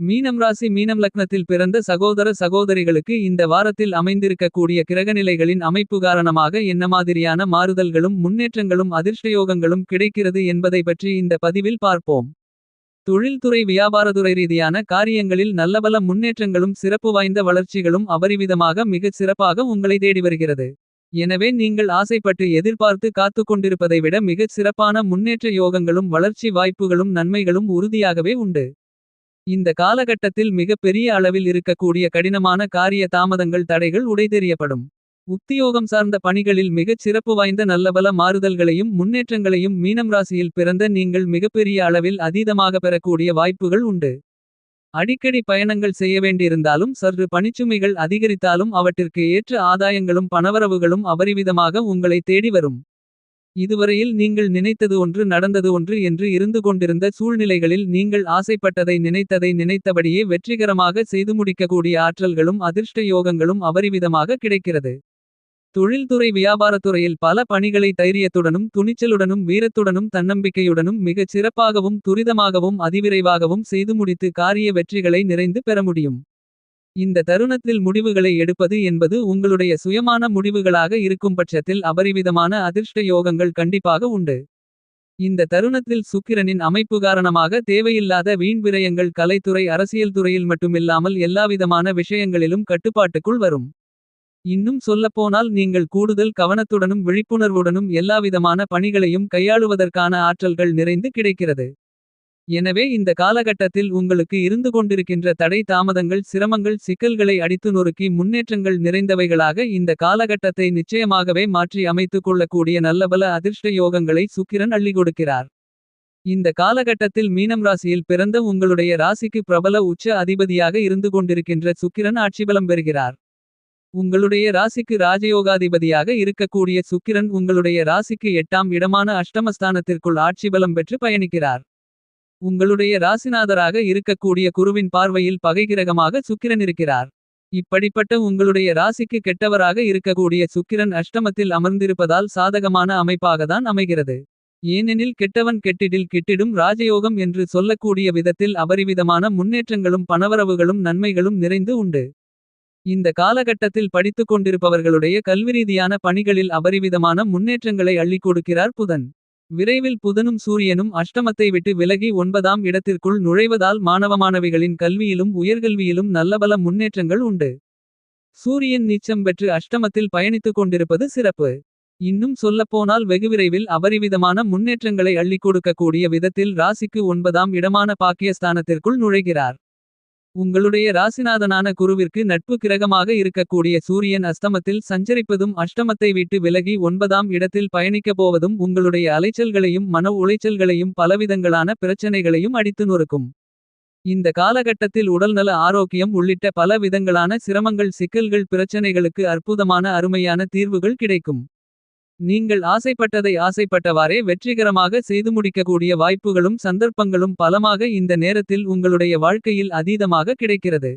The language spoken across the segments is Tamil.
மீனம் ராசி மீனம் லக்னத்தில் பிறந்த சகோதர சகோதரிகளுக்கு இந்த வாரத்தில் அமைந்திருக்கக்கூடிய கிரகநிலைகளின் அமைப்பு காரணமாக என்ன மாதிரியான மாறுதல்களும் முன்னேற்றங்களும் அதிர்ஷ்டயோகங்களும் கிடைக்கிறது என்பதை பற்றி இந்த பதிவில் பார்ப்போம். தொழில்துறை வியாபாரத்துறை ரீதியான காரியங்களில் நல்லபல முன்னேற்றங்களும் சிறப்பு வாய்ந்த வளர்ச்சிகளும் அபரிவிதமாக மிகச் சிறப்பாக உங்களை தேடி வருகிறது. எனவே நீங்கள் ஆசைப்பட்டு எதிர்பார்த்து காத்துக் கொண்டிருப்பதை விட மிகச் சிறப்பான முன்னேற்ற யோகங்களும் வளர்ச்சி வாய்ப்புகளும் நன்மைகளும் உறுதியாகவே உண்டு. இந்த காலகட்டத்தில் மிகப்பெரிய அளவில் இருக்கக்கூடிய கடினமான காரிய தாமதங்கள் தடைகள் உடைதெறியப்படும். உத்தியோகம் சார்ந்த பணிகளில் மிகச் சிறப்பு வாய்ந்த நல்லபல மாறுதல்களையும் முன்னேற்றங்களையும் மீனம் ராசியில் பிறந்த நீங்கள் மிகப்பெரிய அளவில் அதீதமாக பெறக்கூடிய வாய்ப்புகள் உண்டு. அடிக்கடி பயணங்கள் செய்ய வேண்டியிருந்தாலும் சற்று பணிச்சுமைகள் அதிகரித்தாலும் அவற்றிற்கு ஏற்ற ஆதாயங்களும் பணவரவுகளும் அபரிவிதமாக உங்களை தேடி வரும். இதுவரையில் நீங்கள் நினைத்தது ஒன்று நடந்தது ஒன்று என்று இருந்து கொண்டிருந்த சூழ்நிலைகளில் நீங்கள் ஆசைப்பட்டதை நினைத்ததை நினைத்தபடியே வெற்றிகரமாக செய்து முடிக்கக்கூடிய ஆற்றல்களும் அதிர்ஷ்ட யோகங்களும் அபரிவிதமாக கிடைக்கிறது. தொழில்துறை வியாபாரத்துறையில் பல பணிகளை தைரியத்துடனும் துணிச்சலுடனும் வீரத்துடனும் தன்னம்பிக்கையுடனும் மிகச் சிறப்பாகவும் துரிதமாகவும் அதிவிரைவாகவும் செய்து முடித்து காரிய வெற்றிகளை நிறைந்து பெற முடியும். இந்த தருணத்தில் முடிவுகளை எடுப்பது என்பது உங்களுடைய சுயமான முடிவுகளாக இருக்கும் பட்சத்தில் அபரிவிதமான அதிர்ஷ்ட யோகங்கள் கண்டிப்பாக உண்டு. இந்த தருணத்தில் சுக்கிரனின் அமைப்பு காரணமாக தேவையில்லாத வீண் விரயங்கள் கலைத்துறை அரசியல் துறையில் மட்டுமில்லாமல் எல்லாவிதமான விஷயங்களிலும் கட்டுப்பாட்டுக்குள் வரும். இன்னும் சொல்லப்போனால் நீங்கள் கூடுதல் கவனத்துடனும் விழிப்புணர்வுடனும் எல்லாவிதமான பணிகளையும் கையாளுவதற்கான ஆற்றல்கள் நிறைந்து கிடைக்கிறது. எனவே இந்த காலகட்டத்தில் உங்களுக்கு இருந்து கொண்டிருக்கின்ற தடை தாமதங்கள் சிரமங்கள் சிக்கல்களை அடித்து நொறுக்கி முன்னேற்றங்கள் நிறைந்தவைகளாக இந்த காலகட்டத்தை நிச்சயமாகவே மாற்றி அமைத்துக் கொள்ளக்கூடிய நல்லபல அதிர்ஷ்ட யோகங்களை சுக்கிரன் அள்ளி கொடுக்கிறார். இந்த காலகட்டத்தில் மீனம் ராசியில் பிறந்த உங்களுடைய ராசிக்கு பிரபல உச்ச அதிபதியாக இருந்து கொண்டிருக்கின்ற சுக்கிரன் ஆட்சிபலம் பெறுகிறார். உங்களுடைய ராசிக்கு ராஜயோகாதிபதியாக இருக்கக்கூடிய சுக்கிரன் உங்களுடைய ராசிக்கு எட்டாம் இடமான அஷ்டமஸ்தானத்திற்குள் ஆட்சிபலம் பெற்று பயணிக்கிறார். உங்களுடைய ராசிநாதராக இருக்கக்கூடிய குருவின் பார்வையில் பகைகிரகமாக சுக்கிரன் இருக்கிறார். இப்படிப்பட்ட உங்களுடைய ராசிக்கு கெட்டவராக இருக்கக்கூடிய சுக்கிரன் அஷ்டமத்தில் அமர்ந்திருப்பதால் சாதகமான அமைப்பாகத்தான் அமைகிறது. ஏனெனில் கெட்டவன் கெட்டிடில் கிட்டிடும் ராஜயோகம் என்று சொல்லக்கூடிய விதத்தில் அபரிவிதமான முன்னேற்றங்களும் பணவரவுகளும் நன்மைகளும் நிறைந்து உண்டு. இந்த காலகட்டத்தில் படித்துக் கொண்டிருப்பவர்களுடைய கல்விரீதியான பணிகளில் அபரிவிதமான முன்னேற்றங்களை அள்ளிக் கொடுக்கிறார் புதன். விரைவில் புதனும் சூரியனும் அஷ்டமத்தை விட்டு விலகி ஒன்பதாம் இடத்திற்குள் நுழைவதால் மாணவமாணவிகளின் கல்வியிலும் உயர்கல்வியிலும் நல்லபல முன்னேற்றங்கள் உண்டு. சூரியன் நீச்சம் பெற்று அஷ்டமத்தில் பயணித்துக் கொண்டிருப்பது சிறப்பு. இன்னும் சொல்லப்போனால் வெகுவிரைவில் அபரிவிதமான முன்னேற்றங்களை அள்ளிக் கொடுக்கக்கூடிய விதத்தில் ராசிக்கு ஒன்பதாம் இடமான பாக்கியஸ்தானத்திற்குள் நுழைகிறார். உங்களுடைய ராசிநாதனான குருவிற்கு நட்பு கிரகமாக இருக்கக்கூடிய சூரியன் அஸ்தமத்தில் சஞ்சரிப்பதும் அஷ்டமத்தை விட்டு விலகி ஒன்பதாம் இடத்தில் பயணிக்கப் போவதும் உங்களுடைய அலைச்சல்களையும் மன உளைச்சல்களையும் பலவிதங்களான பிரச்சனைகளையும் அடித்து நொறுக்கும். இந்த காலகட்டத்தில் உடல்நல ஆரோக்கியம் உள்ளிட்ட பல விதங்களான சிரமங்கள் சிக்கல்கள் பிரச்சனைகளுக்கு அற்புதமான அருமையான தீர்வுகள் கிடைக்கும். நீங்கள் ஆசைப்பட்டதை ஆசைப்பட்டவாறே வெற்றிகரமாக செய்து முடிக்கக்கூடிய வாய்ப்புகளும் சந்தர்ப்பங்களும் பலமாக இந்த நேரத்தில் உங்களுடைய வாழ்க்கையில் அதீதமாக கிடைக்கிறது.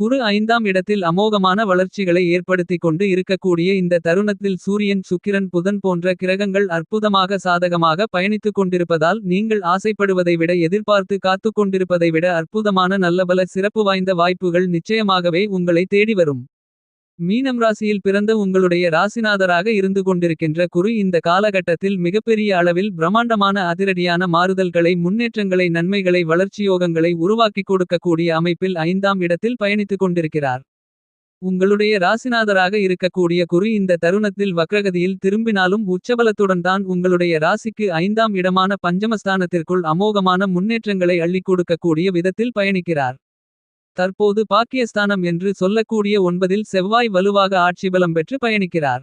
குரு ஐந்தாம் இடத்தில் அமோகமான வளர்ச்சிகளை ஏற்படுத்திக் கொண்டு இருக்கக்கூடிய இந்த தருணத்தில் சூரியன் சுக்கிரன் புதன் போன்ற கிரகங்கள் அற்புதமாக சாதகமாக பயணித்துக் கொண்டிருப்பதால் நீங்கள் ஆசைப்படுவதை விட எதிர்பார்த்து காத்துக் கொண்டிருப்பதை விட அற்புதமான நல்லபல சிறப்பு வாய்ந்த வாய்ப்புகள் நிச்சயமாகவே உங்களை தேடி வரும். மீனம் ராசியில் பிறந்த உங்களுடைய ராசிநாதராக இருந்து கொண்டிருக்கின்ற குரு இந்த காலகட்டத்தில் மிகப்பெரிய அளவில் பிரம்மாண்டமான அதிரடியான மாறுதல்களை முன்னேற்றங்களை நன்மைகளை வளர்ச்சியோகங்களை உருவாக்கிக் கொடுக்கக்கூடிய அமைப்பில் ஐந்தாம் இடத்தில் பயணித்துக் கொண்டிருக்கிறார். உங்களுடைய ராசிநாதராக இருக்கக்கூடிய குரு இந்த தருணத்தில் வக்ரகதியில் திரும்பினாலும் உச்சபலத்துடன் தான் உங்களுடைய ராசிக்கு ஐந்தாம் இடமான பஞ்சமஸ்தானத்திற்குள் அமோகமான முன்னேற்றங்களை அள்ளிக் கொடுக்கக்கூடிய விதத்தில் பயணிக்கிறார். தற்போது பாக்கியஸ்தானம் என்று சொல்லக்கூடிய ஒன்பதில் செவ்வாய் வலுவாக ஆட்சிபலம் பெற்று பயணிக்கிறார்.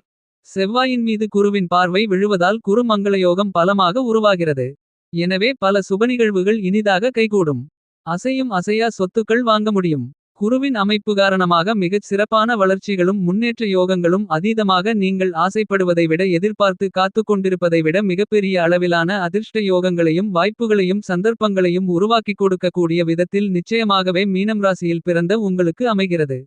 செவ்வாயின் மீது குருவின் பார்வை விழுவதால் குரு மங்களயோகம் பலமாக உருவாகிறது. எனவே பல சுபநிகழ்வுகள் இனிதாக கைகூடும். அசையும் அசையா சொத்துக்கள் வாங்க முடியும். குருவின் அமைப்பு காரணமாக மிகச் சிறப்பான வளர்ச்சிகளும் முன்னேற்ற யோகங்களும் அதீதமாக நீங்கள் ஆசைப்படுவதை விட எதிர்பார்த்து காத்து கொண்டிருப்பதை விட மிகப்பெரிய அளவிலான அதிர்ஷ்ட யோகங்களையும் வாய்ப்புகளையும் சந்தர்ப்பங்களையும் உருவாக்கிக் கொடுக்கக்கூடிய விதத்தில் நிச்சயமாகவே மீனம் ராசியில் பிறந்த உங்களுக்கு அமைகிறது.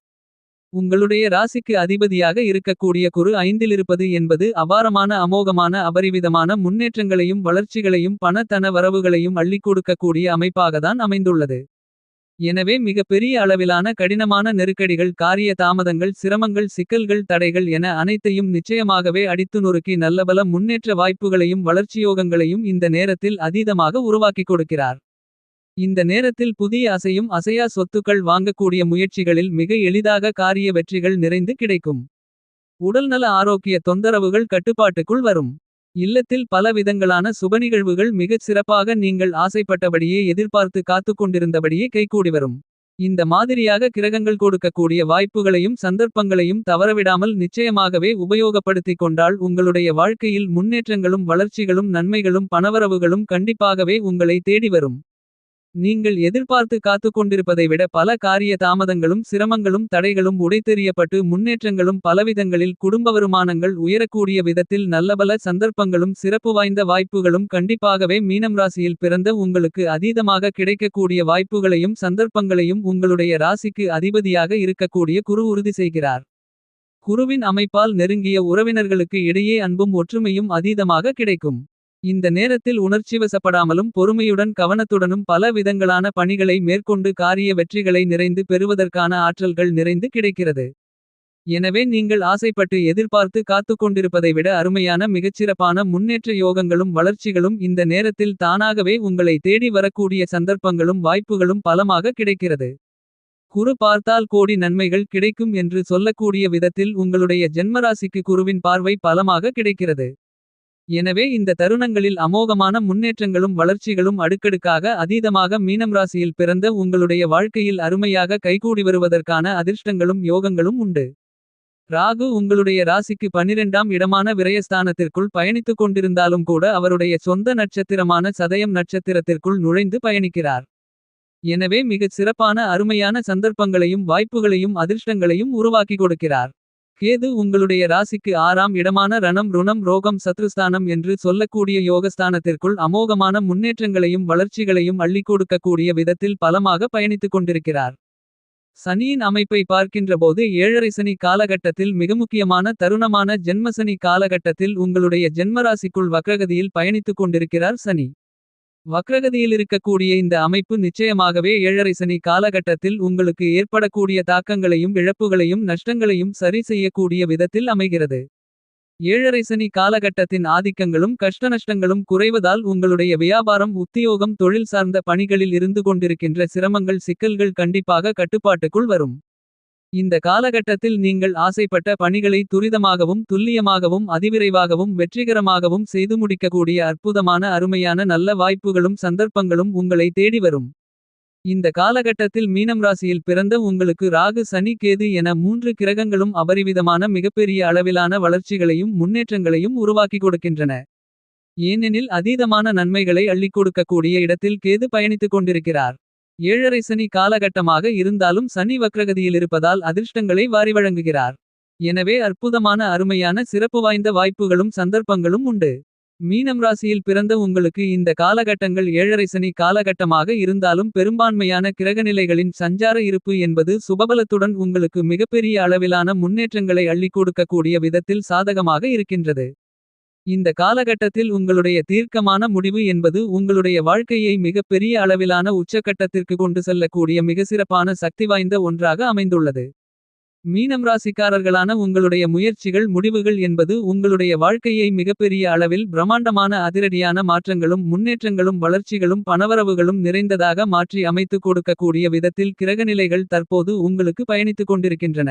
உங்களுடைய ராசிக்கு அதிபதியாக இருக்கக்கூடிய குரு ஐந்திலிருப்பது என்பது அபாரமான அமோகமான அபரிவிதமான முன்னேற்றங்களையும் வளர்ச்சிகளையும் பண தன வரவுகளையும் அள்ளிக் கொடுக்கக்கூடிய அமைப்பாகத்தான் அமைந்துள்ளது. எனவே மிக பெரிய அளவிலான கடினமான நெருக்கடிகள் காரிய தாமதங்கள் சிரமங்கள் சிக்கல்கள் தடைகள் என அனைத்தையும் நிச்சயமாகவே அடித்து நொறுக்கி நல்லபல முன்னேற்ற வாய்ப்புகளையும் வளர்ச்சியோகங்களையும் இந்த நேரத்தில் அதீதமாக உருவாக்கிக் கொடுக்கிறார். இந்த நேரத்தில் புதிய அசையும் அசையா சொத்துக்கள் வாங்கக்கூடிய முயற்சிகளில் மிக எளிதாக காரிய வெற்றிகள் நிறைந்து கிடைக்கும். உடல்நல ஆரோக்கிய தொந்தரவுகள் கட்டுப்பாட்டுக்குள் வரும். இல்லத்தில் பல விதங்களான சுபநிகழ்வுகள் மிகச் சிறப்பாக நீங்கள் ஆசைப்பட்டபடியே எதிர்பார்த்து காத்துக்கொண்டிருந்தபடியே கைகூடிவரும். இந்த மாதிரியாக கிரகங்கள் கொடுக்கக்கூடிய வாய்ப்புகளையும் சந்தர்ப்பங்களையும் தவறவிடாமல் நிச்சயமாகவே உபயோகப்படுத்திக் கொண்டால் உங்களுடைய வாழ்க்கையில் முன்னேற்றங்களும் வளர்ச்சிகளும் நன்மைகளும் பணவரவுகளும் கண்டிப்பாகவே உங்களை தேடி வரும். நீங்கள் எதிர்பார்த்து காத்துக்கொண்டிருப்பதை விட பல காரிய தாமதங்களும் சிரமங்களும் தடைகளும் உடைத்தெறியப்பட்டு முன்னேற்றங்களும் பலவிதங்களில் குடும்ப வருமானங்கள் உயரக்கூடிய விதத்தில் நல்லபல சந்தர்ப்பங்களும் சிறப்பு வாய்ந்த வாய்ப்புகளும் கண்டிப்பாகவே மீனம் ராசியில் பிறந்த உங்களுக்கு அதீதமாக கிடைக்கக்கூடிய வாய்ப்புகளையும் சந்தர்ப்பங்களையும் உங்களுடைய ராசிக்கு அதிபதியாக இருக்கக்கூடிய குரு உறுதி செய்கிறார். குருவின் அமைப்பால் நெருங்கிய உறவினர்களுக்கு இடையே அன்பும் ஒற்றுமையும் அதீதமாக கிடைக்கும். இந்த நேரத்தில் உணர்ச்சிவசப்படாமலும் பொறுமையுடன் கவனத்துடனும் பல விதங்களான பணிகளை மேற்கொண்டு காரிய வெற்றிகளை நிறைந்து பெறுவதற்கான ஆற்றல்கள் நிறைந்து கிடைக்கிறது. எனவே நீங்கள் ஆசைப்பட்டு எதிர்பார்த்து காத்துக்கொண்டிருப்பதை விட அருமையான மிகச்சிறப்பான முன்னேற்ற யோகங்களும் வளர்ச்சிகளும் இந்த நேரத்தில் தானாகவே உங்களை தேடி வரக்கூடிய சந்தர்ப்பங்களும் வாய்ப்புகளும் பலமாக கிடைக்கிறது. குரு பார்த்தால் கோடி நன்மைகள் கிடைக்கும் என்று சொல்லக்கூடிய விதத்தில் உங்களுடைய ஜென்மராசிக்கு குருவின் பார்வை பலமாக கிடைக்கிறது. எனவே இந்த தருணங்களில் அமோகமான முன்னேற்றங்களும் வளர்ச்சிகளும் அடுக்கடுக்காக அதீதமாக மீனம் ராசியில் பிறந்த உங்களுடைய வாழ்க்கையில் அருமையாக கைகூடி வருவதற்கான அதிர்ஷ்டங்களும் யோகங்களும் உண்டு. ராகு உங்களுடைய ராசிக்கு பனிரெண்டாம் இடமான விரயஸ்தானத்திற்குள் பயணித்துக் கொண்டிருந்தாலும் கூட அவருடைய சொந்த நட்சத்திரமான சதயம் நட்சத்திரத்திற்குள் நுழைந்து பயணிக்கிறார். எனவே மிகச் சிறப்பான அருமையான சந்தர்ப்பங்களையும் வாய்ப்புகளையும் அதிர்ஷ்டங்களையும் உருவாக்கி கொடுக்கிறார். கேது உங்களுடைய ராசிக்கு ஆறாம் இடமான ரணம் ருணம் ரோகம் சத்ருஸ்தானம் என்று சொல்லக்கூடிய யோகஸ்தானத்திற்குள் அமோகமான முன்னேற்றங்களையும் வளர்ச்சிகளையும் அள்ளி கொடுக்கக்கூடிய விதத்தில் பலமாக பயணித்துக் கொண்டிருக்கிறார். சனியின் அமைப்பை பார்க்கின்றபோது ஏழரை சனி காலகட்டத்தில் மிக முக்கியமான தருணமான ஜென்மசனி காலகட்டத்தில் உங்களுடைய ஜென்மராசிக்குள் வக்ரகதியில் பயணித்துக் கொண்டிருக்கிறார் சனி. வக்ரகதியில் இருக்கக்கூடிய இந்த அமைப்பு நிச்சயமாகவே ஏழரை சனி காலகட்டத்தில் உங்களுக்கு ஏற்படக்கூடிய தாக்கங்களையும் இழப்புகளையும் நஷ்டங்களையும் சரி செய்யக்கூடிய விதத்தில் அமைகிறது. ஏழரை சனி காலகட்டத்தின் ஆதிக்கங்களும் கஷ்டநஷ்டங்களும் குறைவதால் உங்களுடைய வியாபாரம் உத்தியோகம் தொழில் சார்ந்த பணிகளில் இருந்து கொண்டிருக்கின்ற சிரமங்கள் சிக்கல்கள் கண்டிப்பாக கட்டுப்பாட்டுக்குள் வரும். இந்த காலகட்டத்தில் நீங்கள் ஆசைப்பட்ட பணிகளை துரிதமாகவும் துல்லியமாகவும் அதிவிரைவாகவும் வெற்றிகரமாகவும் செய்து முடிக்கக்கூடிய அற்புதமான அருமையான நல்ல வாய்ப்புகளும் சந்தர்ப்பங்களும் உங்களை தேடி வரும். இந்த காலகட்டத்தில் மீனம் ராசியில் பிறந்த உங்களுக்கு ராகு சனி கேது என மூன்று கிரகங்களும் அபரிவிதமான மிகப்பெரிய அளவிலான வளர்ச்சிகளையும் முன்னேற்றங்களையும் உருவாக்கிக் கொடுக்கின்றன. ஏனெனில் அதீதமான நன்மைகளை அள்ளிக் கொடுக்கக்கூடிய இடத்தில் கேது பயணித்துக் கொண்டிருக்கிறார். ஏழரை சனி காலகட்டமாக இருந்தாலும் சனி வக்ரகதியில் இருப்பதால் அதிர்ஷ்டங்களை வாரி வழங்குகிறார். எனவே அற்புதமான அருமையான சிறப்பு வாய்ந்த வாய்ப்புகளும் சந்தர்ப்பங்களும் உண்டு. மீனம் ராசியில் பிறந்த உங்களுக்கு இந்த காலகட்டங்கள் ஏழரை சனி காலகட்டமாக இருந்தாலும் பெரும்பான்மையான கிரகநிலைகளின் சஞ்சார இருப்பு என்பது சுபபலத்துடன் உங்களுக்கு மிகப்பெரிய அளவிலான முன்னேற்றங்களை அள்ளிக் கொடுக்கக்கூடிய விதத்தில் சாதகமாக இருக்கின்றது. இந்த காலகட்டத்தில் உங்களுடைய தீர்க்கமான முடிவு என்பது உங்களுடைய வாழ்க்கையை மிகப்பெரிய அளவிலான உச்சக்கட்டத்திற்கு கொண்டு செல்லக்கூடிய மிக சிறப்பான சக்தி வாய்ந்த ஒன்றாக அமைந்துள்ளது. மீனம் ராசிக்காரர்களான உங்களுடைய முயற்சிகள் முடிவுகள் என்பது உங்களுடைய வாழ்க்கையை மிகப்பெரிய அளவில் பிரம்மாண்டமான அதிரடியான மாற்றங்களும் முன்னேற்றங்களும் வளர்ச்சிகளும் பணவரவுகளும் நிறைந்ததாக மாற்றி அமைத்துக் கொடுக்கக்கூடிய விதத்தில் கிரகநிலைகள் தற்போது உங்களுக்கு பயணித்துக் கொண்டிருக்கின்றன.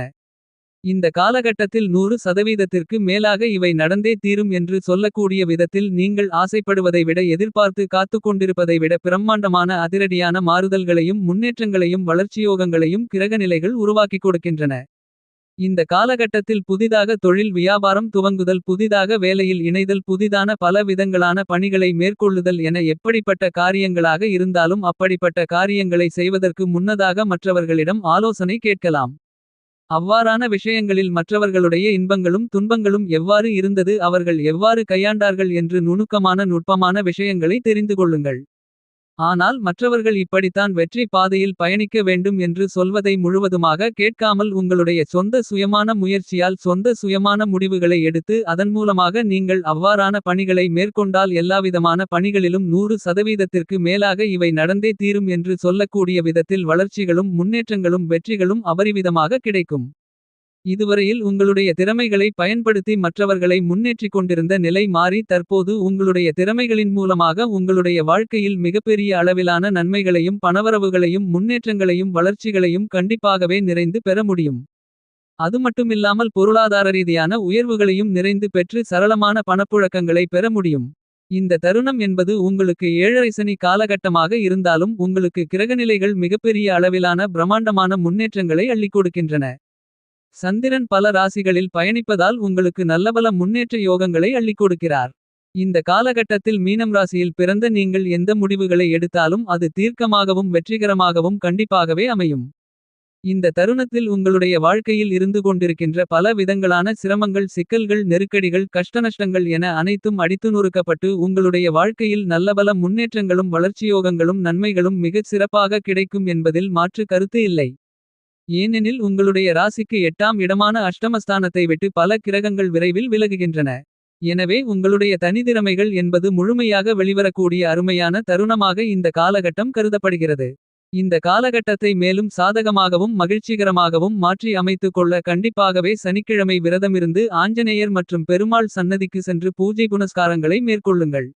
இந்த காலகட்டத்தில் நூறு சதவீதத்திற்கு மேலாக இவை நடந்தே தீரும் என்று சொல்லக்கூடிய விதத்தில் நீங்கள் ஆசைப்படுவதை விட எதிர்பார்த்து காத்துக்கொண்டிருப்பதை விட பிரம்மாண்டமான அதிரடியான மாறுதல்களையும் முன்னேற்றங்களையும் வளர்ச்சியோகங்களையும் கிரகநிலைகள் உருவாக்கிக் கொடுக்கின்றன. இந்த காலகட்டத்தில் புதிதாக தொழில் வியாபாரம் துவங்குதல் புதிதாக வேலையில் இணைதல் புதிதான பல விதங்களான பணிகளை மேற்கொள்ளுதல் என எப்படிப்பட்ட காரியங்களாக இருந்தாலும் அப்படிப்பட்ட காரியங்களை செய்வதற்கு முன்னதாக மற்றவர்களிடம் ஆலோசனை கேட்கலாம். அவ்வாறான விஷயங்களில் மற்றவர்களுடைய இன்பங்களும் துன்பங்களும் எவ்வாறு இருந்தது அவர்கள் எவ்வாறு கையாண்டார்கள் என்று நுணுக்கமான நுட்பமான விஷயங்களை தெரிந்து கொள்ளுங்கள். ஆனால் மற்றவர்கள் இப்படித்தான் வெற்றி பாதையில் பயணிக்க வேண்டும் என்று சொல்வதை முழுவதுமாக கேட்காமல் உங்களுடைய சொந்த சுயமான முயற்சியால் சொந்த சுயமான முடிவுகளை எடுத்து அதன் மூலமாக நீங்கள் அவ்வாறான பணிகளை மேற்கொண்டால் எல்லாவிதமான பணிகளிலும் நூறு சதவீதத்திற்கு மேலாக இவை நடந்தே தீரும் என்று சொல்லக்கூடிய விதத்தில் வளர்ச்சிகளும் முன்னேற்றங்களும் வெற்றிகளும் அபரிவிதமாக கிடைக்கும். இதுவரையில் உங்களுடைய திறமைகளை பயன்படுத்தி மற்றவர்களை முன்னேற்றிக் கொண்டிருந்த நிலை மாறி தற்போது உங்களுடைய திறமைகளின் மூலமாக உங்களுடைய வாழ்க்கையில் மிகப்பெரிய அளவிலான நன்மைகளையும் பணவரவுகளையும் முன்னேற்றங்களையும் வளர்ச்சிகளையும் கண்டிப்பாகவே நிறைந்து பெற முடியும். அது மட்டுமில்லாமல் பொருளாதார ரீதியான உயர்வுகளையும் நிறைந்து பெற்று சரளமான பணப்புழக்கங்களை பெற முடியும். இந்த தருணம் என்பது உங்களுக்கு ஏழரை சனி காலகட்டமாக இருந்தாலும் உங்களுக்கு கிரகநிலைகள் மிகப்பெரிய அளவிலான பிரமாண்டமான முன்னேற்றங்களை அள்ளிக் கொடுக்கின்றன. சந்திரன் பல ராசிகளில் பயணிப்பதால் உங்களுக்கு நல்லபல முன்னேற்ற யோகங்களை அள்ளிக் கொடுக்கிறார். இந்த காலகட்டத்தில் மீனம் ராசியில் பிறந்த நீங்கள் எந்த முடிவுகளை எடுத்தாலும் அது தீர்க்கமாகவும் வெற்றிகரமாகவும் கண்டிப்பாகவே அமையும். இந்த தருணத்தில் உங்களுடைய வாழ்க்கையில் இருந்து கொண்டிருக்கின்ற பல விதங்களான சிரமங்கள் சிக்கல்கள் நெருக்கடிகள் கஷ்டநஷ்டங்கள் என அனைத்தும் அடித்து நொறுக்கப்பட்டு உங்களுடைய வாழ்க்கையில் நல்லபல முன்னேற்றங்களும் வளர்ச்சியோகங்களும் நன்மைகளும் மிகச் சிறப்பாக கிடைக்கும் என்பதில் மாற்று கருத்து இல்லை. ஏனெனில் உங்களுடைய ராசிக்கு எட்டாம் இடமான அஷ்டமஸ்தானத்தை விட்டு பல கிரகங்கள் விரைவில் விலகுகின்றன. எனவே உங்களுடைய தனித்திறமைகள் என்பது முழுமையாக வெளிவரக்கூடிய அருமையான தருணமாக இந்த காலகட்டம் கருதப்படுகிறது. இந்த காலகட்டத்தை மேலும் சாதகமாகவும் மகிழ்ச்சிகரமாகவும் மாற்றி அமைத்துக் கொள்ள கண்டிப்பாகவே சனிக்கிழமை விரதமிருந்து ஆஞ்சநேயர் மற்றும் பெருமாள் சன்னதிக்கு சென்று பூஜை புனஸ்காரங்களை மேற்கொள்ளுங்கள்.